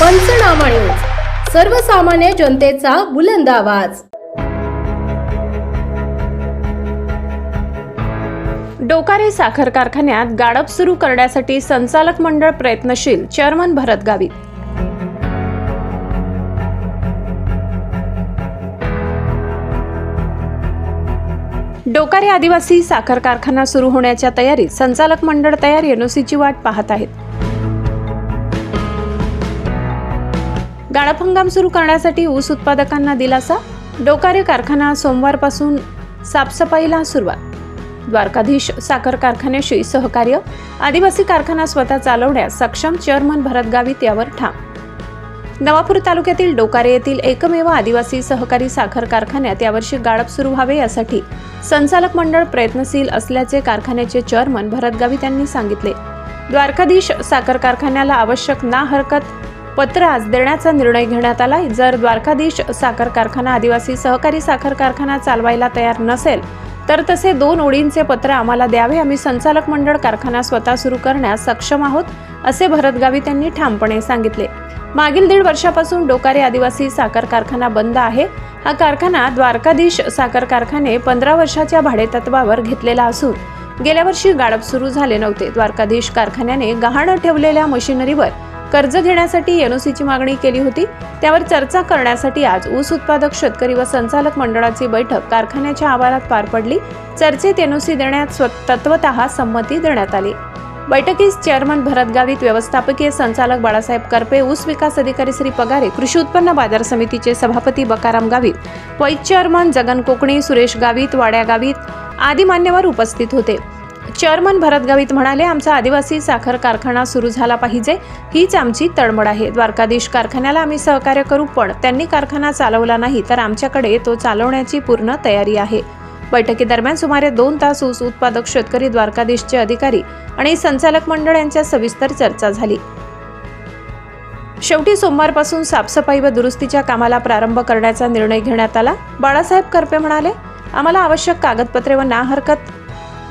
पंचनामा न्यूज. सर्वसामान्य जनतेचा बुलंद आवाज. डोकारे साखर कारखान्यात गाडप सुरू करण्यासाठी संचालक मंडळ प्रयत्नशील चेअरमन भरत गावित डोकारे आदिवासी साखर कारखाना सुरू होण्याच्या तयारीत संचालक मंडळ तयार एनओसीची वाट पाहत आहेत. गाळप हंगाम सुरू करण्यासाठी ऊस उत्पादकांना दिलासा? डोकारे कारखाना सोमवारपासून साफसफाईला सुरुवात. द्वारकाधीश साखर कारखान्याशी सहकार्य. आदिवासी कारखाना स्वतः चालवण्यास सक्षम चेअरमन भरत गावित यावर ठाम. नवापूर तालुक्यातील डोकारे येथील एकमेव आदिवासी सहकारी साखर कारखान्यात यावर्षी गाळप सुरू व्हावे यासाठी संचालक मंडळ प्रयत्नशील असल्याचे कारखान्याचे चेअरमन भरत गावित यांनी सांगितले. द्वारकाधीश साखर कारखान्याला आवश्यक ना हरकत पत्र आज देण्याचा निर्णय घेण्यात आला जर द्वारकाधीश साखर कारखाना आदिवासी सहकारी साखर कारखाना चालवायला तयार नसेल तर तसे दोन ओळींचे पत्र आम्हाला द्यावे. आम्ही संचालक मंडळ कारखाना स्वतः सुरू करण्यास सक्षम आहोत असे भरत त्यांनी ठामपणे सांगितले. मागील दीड वर्षापासून डोकारे आदिवासी साखर कारखाना बंद आहे. हा कारखाना द्वारकाधीश साखर कारखाने पंधरा वर्षाच्या भाडेतत्वावर घेतलेला असून गेल्या वर्षी गाळप सुरू झाले नव्हते. द्वारकाधीश कारखान्याने गहाण ठेवलेल्या मशिनरीवर कर्ज घेण्यासाठी एनओसीची मागणी केली होती. त्यावर चर्चा करण्यासाठी आज ऊस उत्पादक शेतकरी व संचालक मंडळाची बैठक कारखान्याच्या आवारात पार पडली. चर्चेत एनओसी देण्यात स्व संमती देण्यात आली. बैठकीस चेअरमन भरत गावित व्यवस्थापकीय संचालक बाळासाहेब करपे ऊस विकास अधिकारी श्री पगारे कृषी उत्पन्न बाजार समितीचे सभापती बकाराम गावित वाईस चेअरमन जगन कोकणी सुरेश गावित वाड्या गावित आदी मान्यवर उपस्थित होते. चेअरमन भरत गावित म्हणाले आमचा आदिवासी साखर कारखाना सुरू झाला पाहिजे. हीच आमची तळमळ आहे. द्वारकाधीश कारखान्याला आम्ही सहकार्य करू पण त्यांनी कारखाना चालवला नाही तर आमच्याकडे तो चालवण्याची पूर्ण तयारी आहे. बैठकीदरम्यान सुमारे दोन तास ऊस उत्पादक शेतकरी द्वारकाधीशचे अधिकारी आणि संचालक मंडळ यांच्या सविस्तर चर्चा झाली. शेवटी सोमवारपासून साफसफाई व दुरुस्तीच्या कामाला प्रारंभ करण्याचा निर्णय घेण्यात आला. बाळासाहेब करपे म्हणाले आम्हाला आवश्यक कागदपत्रे व ना हरकत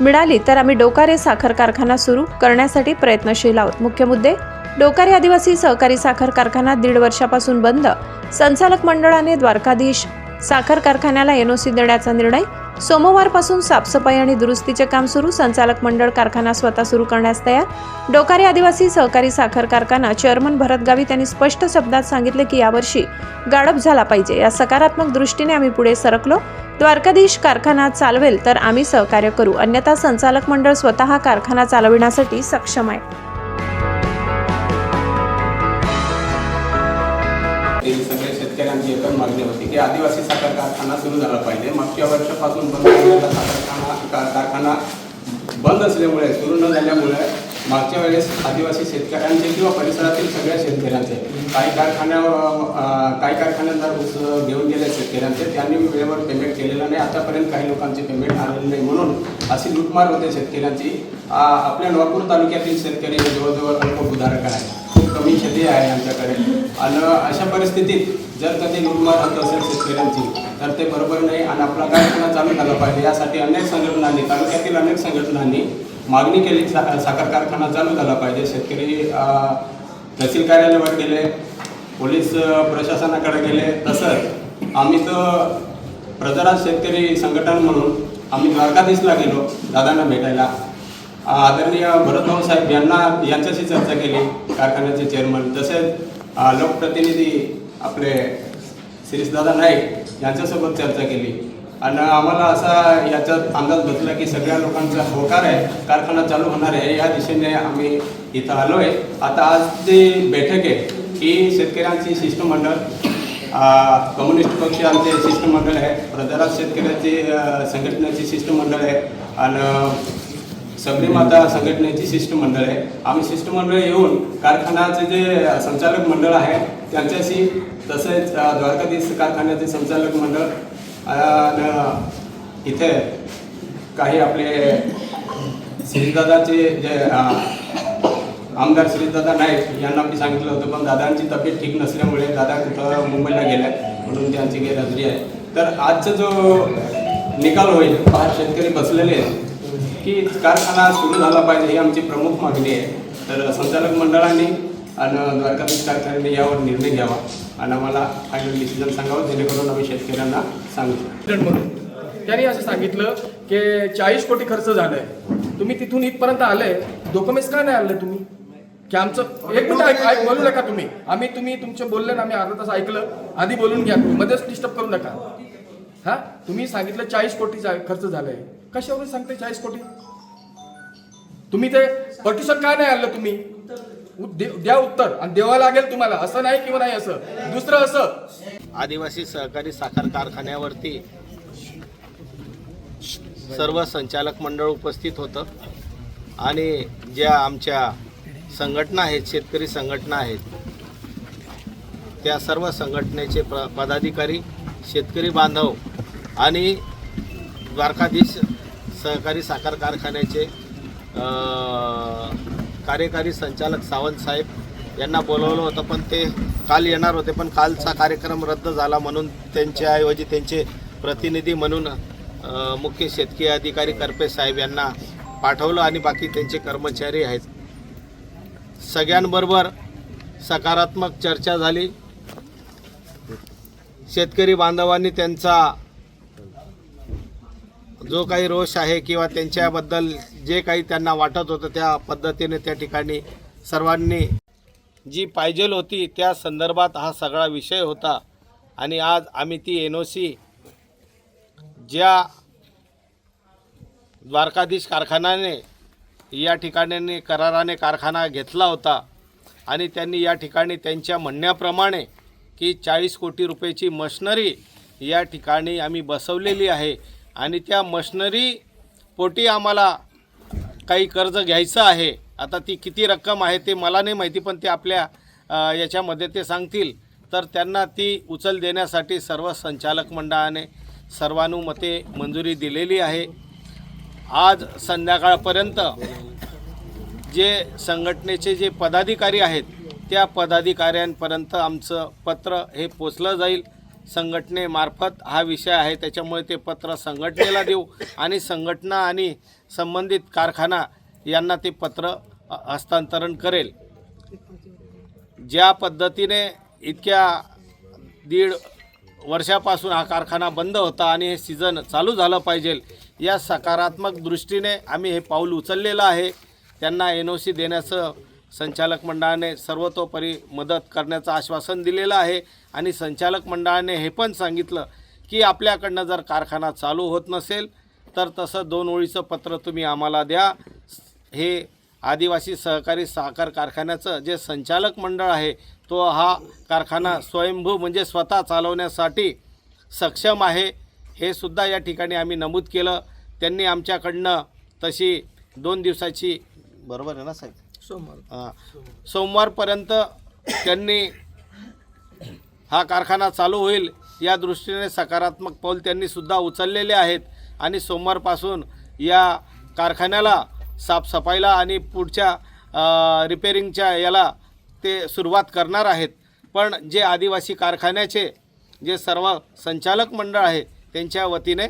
मिळाली तर आम्ही डोकारे साखर कारखाना सुरू करण्यासाठी प्रयत्नशील आहोत. मुख्य मुद्दे डोकारे आदिवासी सहकारी साखर कारखाना दीड वर्षापासून बंद. संचालक मंडळाने द्वारकाधीश साखर कारखान्याला एनओसी देण्याचा निर्णय सोमवारपासून साफसफाई आणि दुरुस्तीचे काम सुरू. संचालक मंडळ कारखाना स्वतः सुरू करण्यास तयार. डोकारे आदिवासी सहकारी साखर कारखाना चेअरमन भरत गावित यांनी स्पष्ट शब्दात सांगितले की यावर्षी गाडप झाला पाहिजे. या सकारात्मक दृष्टीने आम्ही पुढे सरकलो. द्वारकाधीश कारखाना चालवेल तर आम्ही सहकार्य करू. अन्यथा संचालक मंडळ स्वतः कारखाना चालविण्यासाठी सक्षम आहे. शेतकऱ्यांची एकच मागणी होती की आदिवासी साखर कारखाना सुरू झाला पाहिजे. मागच्या वर्षापासून बंद झालेला साखर कारखाना कारखाना बंद असल्यामुळे सुरू न झाल्यामुळे मागच्या वेळेस आदिवासी शेतकऱ्यांचे किंवा परिसरातील सगळ्या शेतकऱ्यांचे काही कारखान्यावर काही कारखान्यांना ऊस घेऊन गेले शेतकऱ्यांचे त्यांनी वेळेवर पेमेंट केलेलं नाही. आतापर्यंत काही लोकांचे पेमेंट आलेले नाही. म्हणून अशी लूटमार होते शेतकऱ्यांची. आपल्या नवापूर तालुक्यातील शेतकरी जवळजवळ अल्प उदाहरण आहे खूप कमी शेती आहे आमच्याकडे. आणि अशा परिस्थितीत जर कधी लूटमार होत असेल शेतकऱ्यांची तर ते बरोबर नाही आणि आपला कारखाना चालू झाला पाहिजे. यासाठी अनेक संघटनांनी तालुक्यातील अनेक संघटनांनी मागणी केली. सा- साखर कारखाना चालू झाला पाहिजे. शेतकरी तहसील कार्यालयावर गेले पोलीस प्रशासनाकडे गेले. तसंच आम्ही तर प्रजाराज शेतकरी संघटन म्हणून आम्ही द्वारकाधीशला गेलो दादांना भेटायला. आदरणीय भरतभाऊ साहेब यांना यांच्याशी चर्चा केली कारखान्याचे चेअरमन. तसेच लोकप्रतिनिधी आपले शिरीषदादा नाईक यांच्यासोबत चर्चा केली. आणि आम्हाला असा याच्यात अंदाज बसला की सगळ्या लोकांचा होकार आहे कारखाना चालू होणार आहे या दिशेने आम्ही इथं आलो आहे आता आज जी बैठक आहे ही शेतकऱ्यांची शिष्टमंडळ कम्युनिस्ट पक्ष आमचे शिष्टमंडळ आहे प्रजाराज शेतकऱ्याची संघटनेची शिष्टमंडळ आहे. आणि सगळी माता संघटनेची शिष्टमंडळ आहे. आम्ही शिष्टमंडळ येऊन कारखान्याचे जे संचालक मंडळ आहे त्यांच्याशी तसेच द्वारकाधीश कारखान्याचे संचालक मंडळ इथे काही आपले श्रीदादाचे जे आमदार श्रीदादा नाईक यांना मी सांगितलं होतं पण दादांची तब्येत ठीक नसल्यामुळे दादा कुठं मुंबईला गेल्या म्हणून त्यांची गैरहजेरी आहे. तर आजचा जो निकाल होईल पाच शेतकरी बसलेले आहेत की कारखाना सुरू झाला पाहिजे ही आमची प्रमुख मागणी आहे. तर संचालक मंडळाने आणि द्वारकाधीश कारखान्याने यावर निर्णय घ्यावा आणि आम्हाला फायनल डिसिजन सांगावं जेणेकरून आम्ही शेतकऱ्यांना सांगतो त्यांनी असं सांगितलं की चाळीस कोटी खर्च झालाय. तुम्ही तिथून इथपर्यंत आले डॉक्युमेंट्स का नाही आणले तुम्ही? की आमचं एक मिनिट ऐक ऐक बोलू नका तुम्ही. आम्ही तुम्ही तुमचे बोलले ना आम्ही अर्धा तास ऐकलं. आधी बोलून घ्या तुम्ही. मध्येच डिस्टर्ब करू नका. हा? तुम्ही सांगितलं चाळीस कोटीचा खर्च झालाय. कशावरून सांगते चाळीस कोटी? तुम्ही ते पटिशन काय नाही आणलं तुम्ही? द्या उत्तर आणि द्यावं लागेल तुम्हाला. असं नाही किंवा नाही असं. दुसरं असं. आदिवासी सहकारी साखर कारखान्यावरती सर्व संचालक मंडळ उपस्थित होतं. आणि ज्या आमच्या संघटना आहेत शेतकरी संघटना आहेत त्या सर्व संघटनेचे प्र पदाधिकारी शेतकरी बांधव आणि द्वारकाधीश सहकारी साखर कारखान्याचे कार्यकारी संचालक सावंत साहेब यांना बोलवलं होतं पण ते काल येणार होते पण कालचा कार्यक्रम रद्द झाला म्हणून त्यांच्याऐवजी त्यांचे प्रतिनिधी म्हणून मुख्य शेतकी अधिकारी करपे साहेब यांना पाठवलं आणि बाकी त्यांचे कर्मचारी आहेत. सगळ्यांबरोबर सकारात्मक चर्चा झाली. शेतकरी बांधवांनी त्यांचा जो काही रोष आहे किंवा त्यांच्याबद्दल जे काही त्यांना वाटत होतं त्या पद्धतीने त्या ठिकाणी सर्वांनी जी पाहिजेल होती त्या संदर्भात हा सगळा विषय होता. आणि आज आम्ही ती एन ओ सी ज्या द्वारकाधीश कारखान्याने या ठिकाणी कराराने कारखाना घेतला होता आणि त्यांनी या ठिकाणी त्यांच्या म्हणण्याप्रमाणे की चाळीस कोटी रुपयाची मशनरी या ठिकाणी आम्ही बसवलेली आहे. आणि त्या मशनरी पोटी आम्हाला काही कर्ज घ्यायचं आहे. आता ती किती रक्कम आहे ते मला नाही माहिती पण ते आपल्या याच्यामध्ये ते सांगतील. तर त्यांना ती उचल देण्यासाठी सर्व संचालक मंडळाने सर्वानुमते मंजुरी दिलेली आहे. आज संध्याकाळपर्यंत जे संघटनेचे जे पदाधिकारी आहेत त्या पदाधिकाऱ्यांपर्यंत आमचं पत्र हे पोचलं जाईल. संघटनेमार्फत हा विषय आहे त्याच्यामुळे ते पत्र संघटनेला देऊ आणि संघटना आणि संबंधित कारखाना यांना ते पत्र हस्तांतरण करेल. ज्या पद्धतीने इतक्या दीड वर्षापासून हा कारखाना बंद होता आणि हे सीझन चालू झालं पाहिजे या सकारात्मक दृष्टीने आम्ही हे पाऊल उचललेलं आहे. त्यांना एन ओ सी देण्याचं संचालक मंडळाने सर्वतोपरी मदत करण्याचं आश्वासन दिलेलं आहे. आणि संचालक मंडळाने हे पण सांगितलं की आपल्याकडनं जर कारखाना चालू होत नसेल तर तसं दोन ओळीचं पत्र तुम्ही आम्हाला द्या. हे आदिवासी सहकारी साखर कारखान्याचं जे संचालक मंडळ आहे तो हा कारखाना स्वयंभू म्हणजे स्वतः चालवण्यासाठी सक्षम आहे. हे सुद्धा या ठिकाणी आम्ही नमूद केलं. त्यांनी आमच्याकडनं तशी दोन दिवसाची बरोबर आहे ना साहेब? हां. सोमवारपर्यंत त्यांनी हा कारखाना चालू होईल या दृष्टीने सकारात्मक पाऊल त्यांनी सुद्धा उचललेले आहेत आणि सोमवारपासून या कारखान्याला साफसफाईला आणि पुढच्या रिपेरिंगच्या याला ते सुरुवात करणार आहेत. पण जे आदिवासी कारखान्याचे जे सर्व संचालक मंडळ आहे त्यांच्या वतीने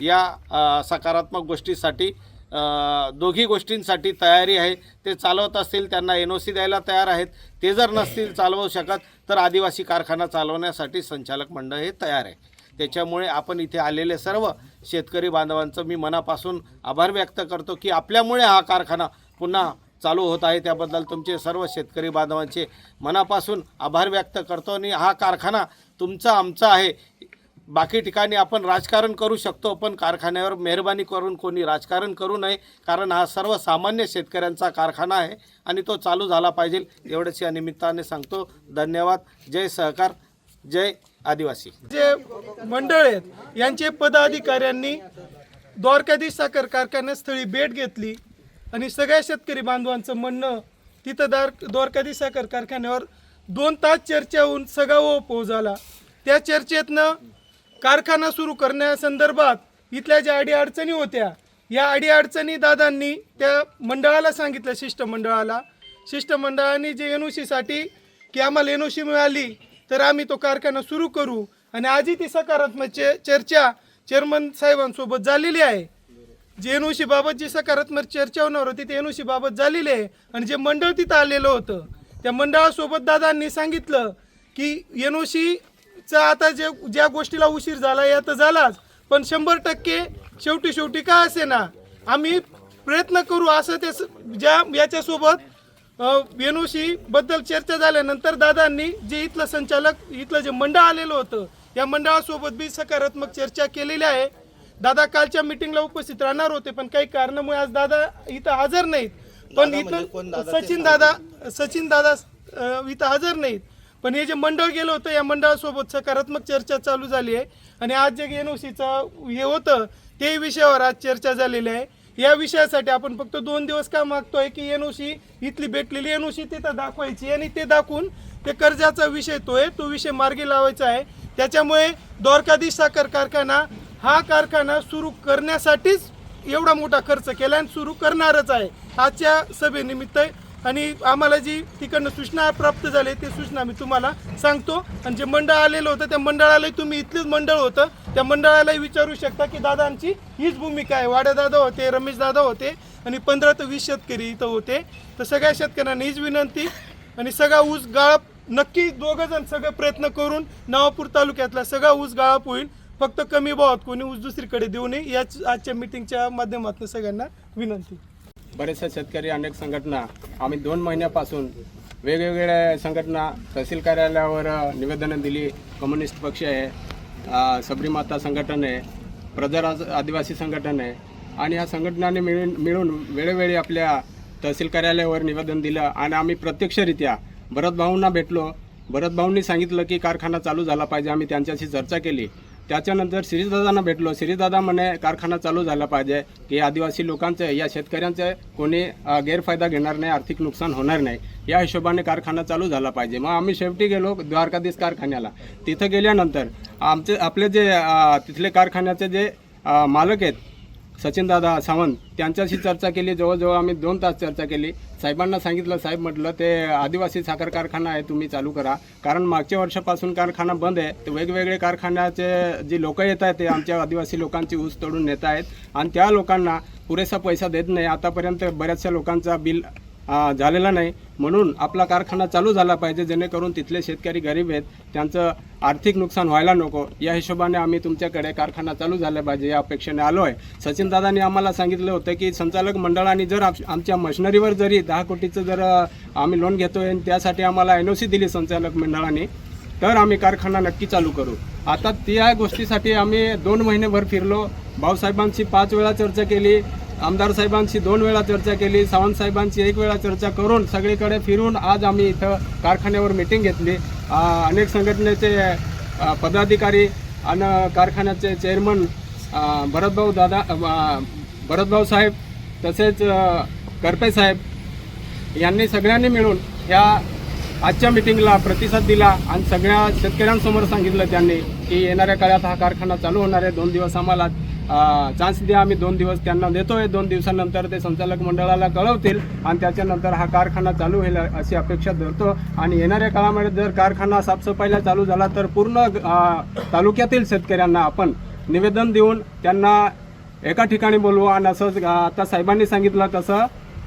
या सकारात्मक गोष्टीसाठी दोघी गोष्टींसाठी तयारी आहे. ते चालवत असतील त्यांना एन ओ सी द्यायला तयार आहेत. ते जर नसतील चालवू शकत तर आदिवासी कारखाना चालवण्यासाठी संचालक मंडळ हे तयार आहे. त्याच्यामुळे आपण इथे आलेले सर्व शेतकरी बांधवांचं मी मनापासून आभार व्यक्त करतो की आपल्यामुळे हा कारखाना पुन्हा चालू होत आहे. त्याबद्दल तुमचे सर्व शेतकरी बांधवांचे मनापासून आभार व्यक्त करतो आणि हा कारखाना तुमचा आमचा आहे. बाकी ठिकाणी आपण राजकारण करू शकतो पण कारखान्यावर मेहरबानी करून कोणी राजकारण करू नये कारण हा सर्वसामान्य शेतकऱ्यांचा कारखाना आहे आणि तो चालू झाला पाहिजे एवढंच या निमित्ताने सांगतो. धन्यवाद. जय सहकार. जय आदिवासी. जे मंडळ आहेत यांचे पदाधिकाऱ्यांनी द्वारकाधीश साखर कारखान्यास्थळी भेट घेतली आणि सगळ्या शेतकरी बांधवांचं म्हणणं तिथं दार द्वारकाधीश साखर कारखान्यावर दोन तास चर्चा होऊन सगळा ओपो झाला. त्या चर्चेतनं कारखाना सुरू करण्यासंदर्भात इथल्या ज्या अडीअडचणी होत्या या अडीअडचणी दादांनी त्या मंडळाला सांगितलं शिष्टमंडळाला. शिष्टमंडळाने जे एन ओ सीसाठी की आम्हाला एन ओ सी मिळाली तर आम्ही तो कारखाना सुरू करू. आणि आजही ती सकारात्मक चे- चर्चा चेअरमन साहेबांसोबत झालेली आहे. जे एन ओ सीबाबत जी सकारात्मक चर्चा होणार होती ते एन ओ सीबाबत झालेली आहे. आणि जे मंडळ तिथं आलेलं होतं त्या मंडळासोबत दादांनी सांगितलं की एन ओ सी चा आता जे ज्या गोष्टीला उशीर झाला या तर झालाच. पण शंभर टक्के शेवटी शेवटी काय असे ना आम्ही प्रयत्न करू असं ते ज्या याच्यासोबत एनओसी बद्दल चर्चा झाल्यानंतर दादांनी जे इथलं संचालक इथलं जे मंडळ आलेलं होतं या मंडळासोबत बी सकारात्मक चर्चा केलेली आहे. दादा कालच्या मिटिंगला उपस्थित राहणार होते पण काही कारणामुळे आज दादा इथं हजर नाहीत. पण इथं सचिन दादा सचिन दादा इथं हजर नाहीत. पण हे जे मंडळ गेलं होतं या मंडळासोबत सकारात्मक चर्चा चालू झाली आहे. आणि आज जे एन ओ सीचं हे होतं ते विषयावर आज चर्चा झालेली आहे. या विषयासाठी आपण फक्त दोन दिवस का मागतोय की एन ओ सी इथली भेटलेली एन ओ सी तिथं दाखवायची आणि ते दाखवून ते कर्जाचा विषय तो आहे तो विषय मार्गी लावायचा आहे. त्याच्यामुळे द्वारकाधीश साखर कारखाना हा कारखाना सुरू करण्यासाठीच एवढा मोठा खर्च केला आणि सुरू करणारच आहे. आजच्या सभेनिमित्त आणि आम्हाला जी तिकडनं सूचना प्राप्त झाली ते सूचना मी तुम्हाला सांगतो. आणि जे मंडळ आलेलं होतं त्या मंडळालाही तुम्ही इथलंच मंडळ होतं. त्या मंडळालाही विचारू शकता की दादांची हीच भूमिका आहे. वाड्या दादा होते रमेश दादा होते आणि पंधरा ते वीस शेतकरी इथं होते. तर सगळ्या शेतकऱ्यांना हीच विनंती. आणि सगळा ऊस गाळप नक्की दोघं जण सगळे प्रयत्न करून नवापूर तालुक्यातला सगळा ऊस गाळप होईल. फक्त कमी भावात कोणी ऊस दुसरीकडे देऊ नये याच आजच्या मिटिंगच्या माध्यमातून सगळ्यांना विनंती. बरेचसे शेतकरी अनेक संघटना आम्ही दोन महिन्यापासून वेगवेगळ्या संघटना तहसील कार्यालयावर निवेदनं दिली. कम्युनिस्ट पक्ष आहे सबरीमाता संघटन आहे प्रजा आदिवासी संघटन आहे. आणि ह्या संघटनांनी मिळून मिळून वेळोवेळी आपल्या तहसील कार्यालयावर निवेदन दिलं आणि आम्ही प्रत्यक्षरित्या भरत भाऊंना भेटलो. भरत भाऊंनी सांगितलं की कारखाना चालू झाला पाहिजे. आम्ही त्यांच्याशी चर्चा केली. त्याच्यानंतर श्रीदादांना भेटलो. श्रीदादा म्हणे कारखाना चालू झाला पाहिजे की आदिवासी लोकांचं या शेतकऱ्यांचं कोणी गैरफायदा घेणार नाही आर्थिक नुकसान होणार नाही. या हिशोबाने कारखाना चालू झाला पाहिजे. मग आम्ही शेवटी गेलो द्वारकाधीश कारखान्याला. तिथं गेल्यानंतर आमचे आपले जे तिथले कारखान्याचे जे मालक आहेत सचिनदादा सावंत त्यांच्याशी चर्चा केली. जवळजवळ आम्ही दोन तास चर्चा केली. साहेबांना सांगितलं साहेब म्हटलं ते आदिवासी साखर कारखाना आहे तुम्ही चालू करा. कारण मागच्या वर्षापासून कारखाना बंद आहे. तर वेगवेगळे कारखान्याचे जे लोक येत आहेत ते आमच्या आदिवासी लोकांची ऊस तोडून नेत आहेत. आणि त्या लोकांना पुरेसा पैसा देत नाही. आतापर्यंत बऱ्याचशा लोकांचा बिल झालेला नाही. म्हणून आपला कारखाना चालू झाला पाहिजे जेणेकरून तिथले शेतकरी गरीब आहेत त्यांचं आर्थिक नुकसान व्हायला नको. या हिशोबाने आम्ही तुमच्याकडे कारखाना चालू झाला पाहिजे या अपेक्षेने आलो आहे. सचिनदादांनी आम्हाला सांगितलं होतं की संचालक मंडळाने जर आमच्या मशिनरीवर जरी दहा कोटीचं जर आम्ही लोन घेतोय आणि त्यासाठी आम्हाला एन ओ सी दिली संचालक मंडळाने तर आम्ही कारखाना नक्की चालू करू. आता त्या गोष्टीसाठी आम्ही दोन महिनेभर फिरलो. भाऊसाहेबांशी पाच वेळा चर्चा केली. आमदार साहेबांशी दोन वेळा चर्चा केली सावंत साहेबांशी एक वेळा चर्चा करून सगळीकडे फिरून आज आम्ही इथं कारखान्यावर मिटिंग घेतली. अनेक संघटनेचे पदाधिकारी आणि कारखान्याचे चेअरमन भरतभाऊ दादा भरतभाऊ साहेब तसेच करपे साहेब यांनी सगळ्यांनी मिळून ह्या आजच्या मिटिंगला प्रतिसाद दिला आणि सगळ्या शेतकऱ्यांसमोर सांगितलं त्यांनी की येणाऱ्या काळात हा कारखाना चालू होणार आहे. दोन दिवस आम्हाला चान्स द्या आम्ही दोन दिवस त्यांना देतोय. दोन दिवसानंतर ते संचालक मंडळाला कळवतील आणि त्याच्यानंतर हा कारखाना चालू होईल अशी अपेक्षा धरतो. आणि येणाऱ्या काळामध्ये जर कारखाना साफसफाईला चालू झाला तर पूर्ण तालुक्यातील शेतकऱ्यांना आपण निवेदन देऊन त्यांना एका ठिकाणी बोलवू. आणि असंच आता साहेबांनी सांगितलं तसं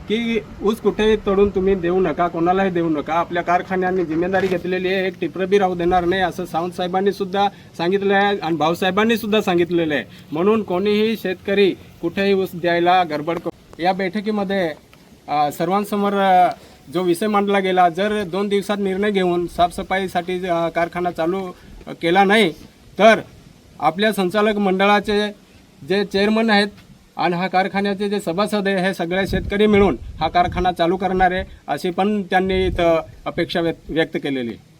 की ऊस कुठेही तोडून तुम्ही देऊ नका कोणालाही देऊ नका. आपल्या कारखान्यांनी जिम्मेदारी घेतलेली आहे एक टिपरं बी राहू देणार नाही असं सावंत साहेबांनी सुद्धा सांगितलं आहे आणि भाऊसाहेबांनी सुद्धा सांगितलेलं आहे. म्हणून कोणीही शेतकरी कुठेही ऊस द्यायला गडबड करू या बैठकीमध्ये सर्वांसमोर जो विषय मांडला गेला जर दोन दिवसात निर्णय घेऊन साफसफाईसाठी कारखाना चालू केला नाही तर आपल्या संचालक मंडळाचे जे चेअरमन आहेत आणि हा कारखान्याचे जे सभासद आहे हे सगळे शेतकरी मिळून हा कारखाना चालू करणार आहे अशी पण त्यांनी इथं अपेक्षा व्यक्त व्यक्त केलेली आहे.